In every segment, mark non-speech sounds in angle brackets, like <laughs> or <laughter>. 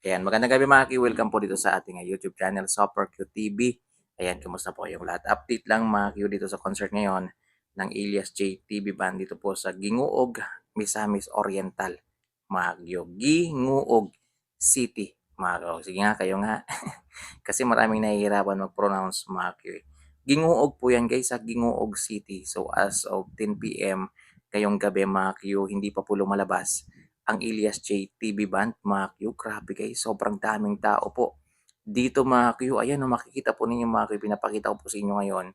Ayan, magandang gabi mga. Welcome po dito sa ating ah, YouTube channel, Super Q TV. Ayan, kumusta po yung lahat? Update lang mga Q dito sa concert ngayon ng Elias J TV Band dito po sa Ginguog, Misamis Oriental. Mga. Ginguog City. Mga Q. Sige nga, kayo nga. <laughs> Kasi maraming nahihirapan mag-pronounce mga Q. Ginguog po yan guys sa Ginguog City. So as of 10 p.m. ngayong gabi mga Q, hindi pa po lumalabas ang Elias J TV Band, mga Q. Grabe guys, sobrang daming tao po. Dito mga Q, ayan, makikita po ninyo mga Q, pinapakita ko po sa inyo ngayon,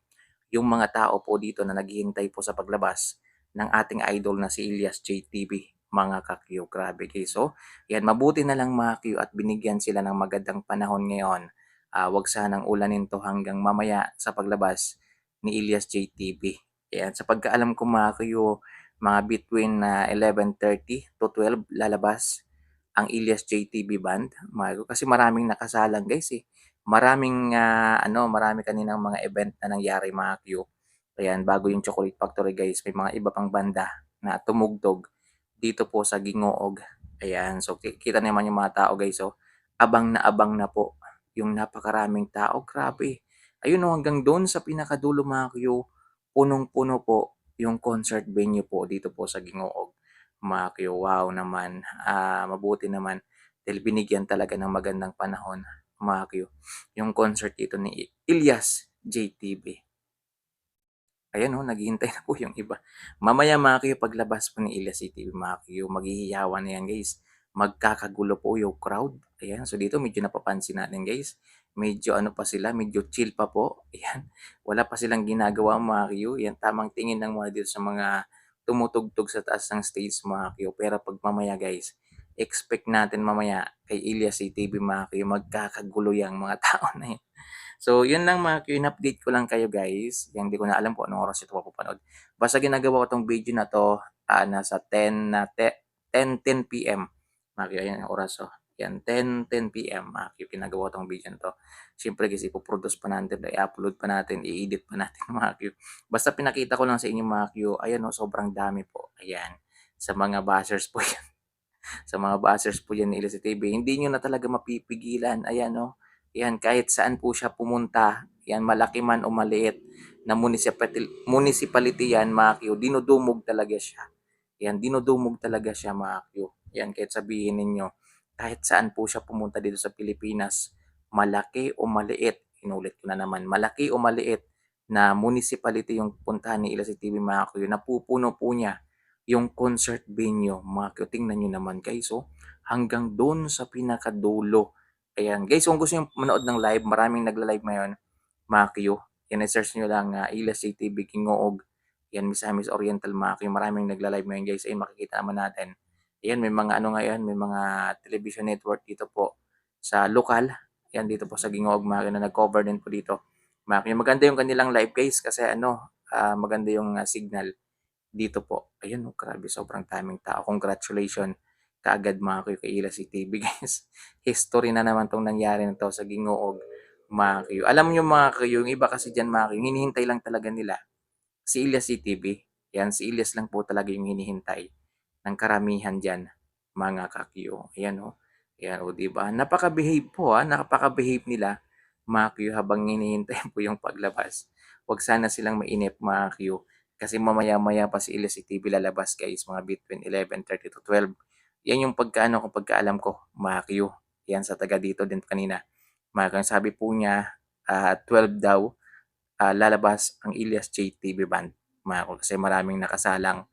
yung mga tao po dito na naghihintay po sa paglabas ng ating idol na si Elias J TV, mga ka-Q. Grabe guys, so, yan, mabuti na lang mga Q at binigyan sila ng magandang panahon ngayon. Uh, wag sanang ulanin to hanggang mamaya sa paglabas ni Elias J TV. Yan, sa pagkaalam ko mga Q, mga between uh, 11.30 to 12 lalabas ang Ilyas JTV band. Mga, kasi maraming nakasalang guys eh. Maraming uh, ano, marami kaninang mga event na nangyari mga Q. Ayan, bago yung Chocolate Factory guys, may mga iba pang banda na tumugtog dito po sa Gingoog. Ayan, so kita naman yung mga tao guys. So, abang na abang na po yung napakaraming tao. Grabe. Ayun no, hanggang doon sa pinakadulo mga Q, punong-puno po yung concert venue po dito po sa Gingoog. Makyo, wow naman. Uh, mabuti naman dahil binigyan talaga ng magandang panahon. Makyo, yung concert dito ni Ilyas JTB. Ayan o, oh, naghihintay na po yung iba. Mamaya Makyo, paglabas po ni Ilyas JTB, Makyo, maghihiyawan na yan guys. Magkakagulo po yung crowd. Ayan, so dito medyo napapansin natin guys medyo ano pa sila, medyo chill pa po. <laughs> Ayan. Wala pa silang ginagawa mga Q. Yan, tamang tingin lang muna dito sa mga tumutugtog sa taas ng stage mga Q. Pero pag mamaya guys, expect natin mamaya kay Elias CTV mga Q, magkakagulo yung mga <laughs> tao na yun. So, yun lang mga Q, in-update ko lang kayo guys. Yan, hindi ko na alam po anong oras ito papapanood. Basta ginagawa ko tong video na to, uh, nasa 10 na 10, 10 p.m. Mga Q, ayan ang oras oh. Yan, 10, 10 p.m. Uh, yung ginagawa tong video na to. Siyempre kasi ipoproduce pa natin, i-upload pa natin, i-edit pa natin mga Q. Basta pinakita ko lang sa inyo mga Q, ayan o, sobrang dami po. Ayan, sa mga buzzers po <laughs> yan. sa mga buzzers po yan ni Illicit TV. Hindi nyo na talaga mapipigilan. Ayan o, yan, kahit saan po siya pumunta, yan, malaki man o maliit na municipality yan mga Q, dinudumog talaga siya. Yan, dinudumog talaga siya mga Q. Yan, kahit sabihin ninyo, kahit saan po siya pumunta dito sa Pilipinas, malaki o maliit, inulit ko na naman, malaki o maliit na municipality yung puntahan ni Ilasi TV mga kuyo, napupuno po niya yung concert venue. Mga kuyo, tingnan nyo naman guys, so, oh. hanggang doon sa pinakadulo. Ayan, guys, kung gusto nyo manood ng live, maraming nagla-live ngayon, mga kuyo, yan, search nyo lang uh, Ilasi TV Kingoog, yan, Misamis Oriental, mga kuyo, maraming nagla-live ngayon guys, ay makikita naman natin Ayan, may mga ano ngayon, may mga television network dito po sa lokal. Yan dito po sa Gingog, mga na nag-cover din po dito. Mga maganda yung kanilang live guys kasi ano, uh, maganda yung uh, signal dito po. Ayun, oh, grabe, sobrang taming tao. Congratulations kaagad mga kuyo kay Ila si TV guys. History na naman tong nangyari na to sa Gingoog mga kuyo. Alam niyo mga kuyo, yung iba kasi diyan mga kuyo, hinihintay lang talaga nila si Ilyas CTV. Yan, si Ilyas lang po talaga yung hinihintay ng karamihan dyan, mga kakyo. Ayan o. Oh. Ayan o, oh, diba? Napaka-behave po ha. Ah. Napaka-behave nila, mga kakyo, habang hinihintay po yung paglabas. Huwag sana silang mainip, mga kakyo. Kasi mamaya-maya pa si Illicit TV lalabas, guys. Mga between 11.30 to 12. Yan yung pagkaano kung pagkaalam ko, mga kakyo. Yan sa taga dito din kanina. Mga kakyo, sabi po niya, uh, ah, 12 daw, uh, lalabas ang Ilias JTV band. Mga kakyo, kasi maraming nakasalang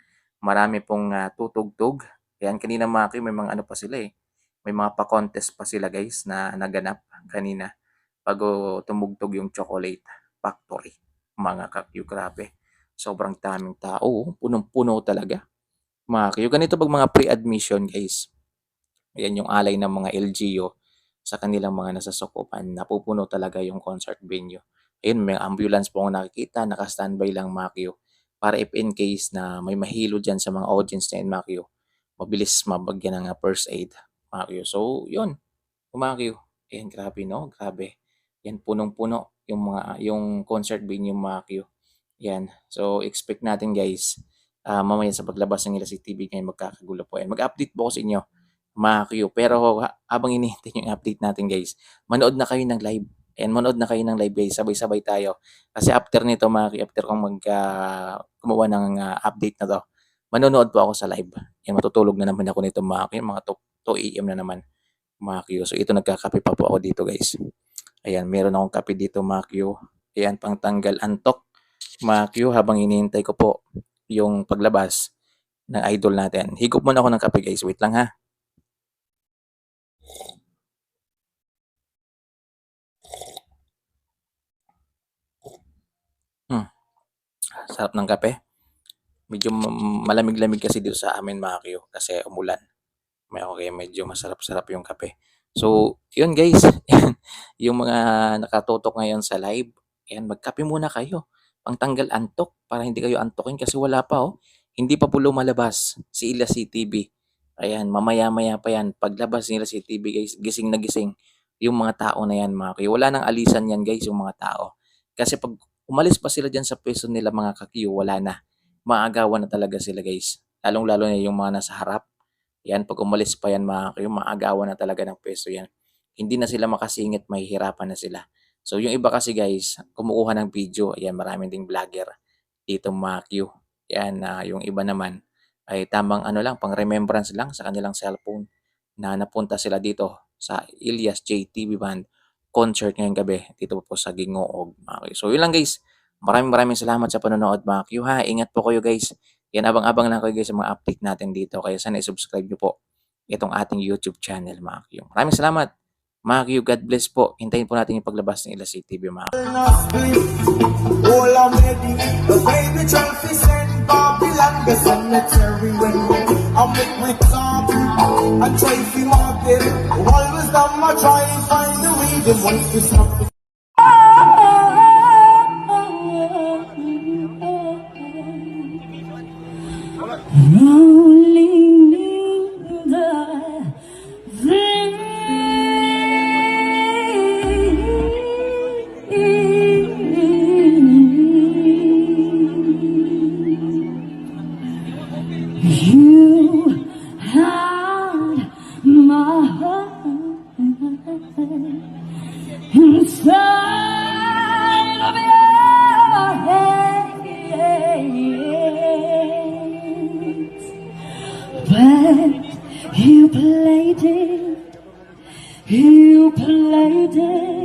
marami pong uh, tutugtog. Yan, kanina mga kayo, may mga ano pa sila eh. May mga pa-contest pa sila guys na naganap kanina bago tumugtog yung Chocolate Factory. Mga kakyo, grabe. Sobrang daming tao. Punong-puno talaga. Mga kayo, ganito pag mga pre-admission guys. Ayan yung alay ng mga LGO sa kanilang mga nasasakupan. Napupuno talaga yung concert venue. Ayun, may ambulance po akong nakikita. Naka-standby lang mga kayo para if in case na may mahilo dyan sa mga audience na Makyo, mabilis mabagyan ng first aid. Makyo. So, yun. Makyo. Ayan, grabe no? Grabe. Yan, punong-puno yung mga yung concert venue Makyo. Yan. So, expect natin guys, uh, mamaya sa paglabas ng nila si TV ngayon magkakagulo po. Yan. Mag-update po ko sa inyo mga Q. Pero ha- habang hinihintay yung update natin guys, manood na kayo ng live. And manood na kayo ng live guys, sabay-sabay tayo. Kasi after nito mga after kong mag gumawa ng ah, update na to, manonood po ako sa live. Yan, matutulog na naman ako nito mga Q, mga 2, 2 AM na naman mga Q. So ito nagkakape pa po ako dito guys. Ayan, meron akong kape dito mga Q. Ayan, pang tanggal antok mga Q habang hinihintay ko po yung paglabas ng idol natin. Higop muna ako ng kape guys. Wait lang ha. Sarap ng kape. Medyo ma- malamig-lamig kasi dito sa amin mga Q kasi umulan. May okay, medyo masarap-sarap yung kape. So, yun guys. <laughs> yung mga nakatutok ngayon sa live, ayan, magkape muna kayo. Pangtanggal antok para hindi kayo antokin kasi wala pa oh. Hindi pa po lumalabas si Ila CTV. Ayan, mamaya-maya pa yan. Paglabas nila si TV guys, gising na gising yung mga tao na yan mga kayo. Wala nang alisan yan guys yung mga tao. Kasi pag umalis pa sila dyan sa pwesto nila mga kakiyo, wala na. Maagawan na talaga sila guys. Lalong-lalo na yung mga nasa harap. Yan, pag umalis pa yan mga kayo, maagawan na talaga ng pwesto yan. Hindi na sila makasingit, mahihirapan na sila. So yung iba kasi guys, kumukuha ng video. Ayan, maraming ding vlogger dito mga Q. Yan, na yung iba naman ay tamang ano lang, pang remembrance lang sa kanilang cellphone na napunta sila dito sa Ilyas JTV Band concert ngayong gabi dito po sa Gingoog. Okay. So yun lang guys. Maraming maraming salamat sa panonood mga Q ha. Ingat po kayo guys. Yan abang-abang lang kayo guys sa mga update natin dito. Kaya sana i-subscribe nyo po itong ating YouTube channel mga Q. Maraming salamat. Mga Q, God bless po. Hintayin po natin yung paglabas ng Ilyas JTV mga. All I'm ready, the baby trophy send Babylon the cemetery when we I make we talk and try to market. Always them I try and find the one who's not lady, you play dead.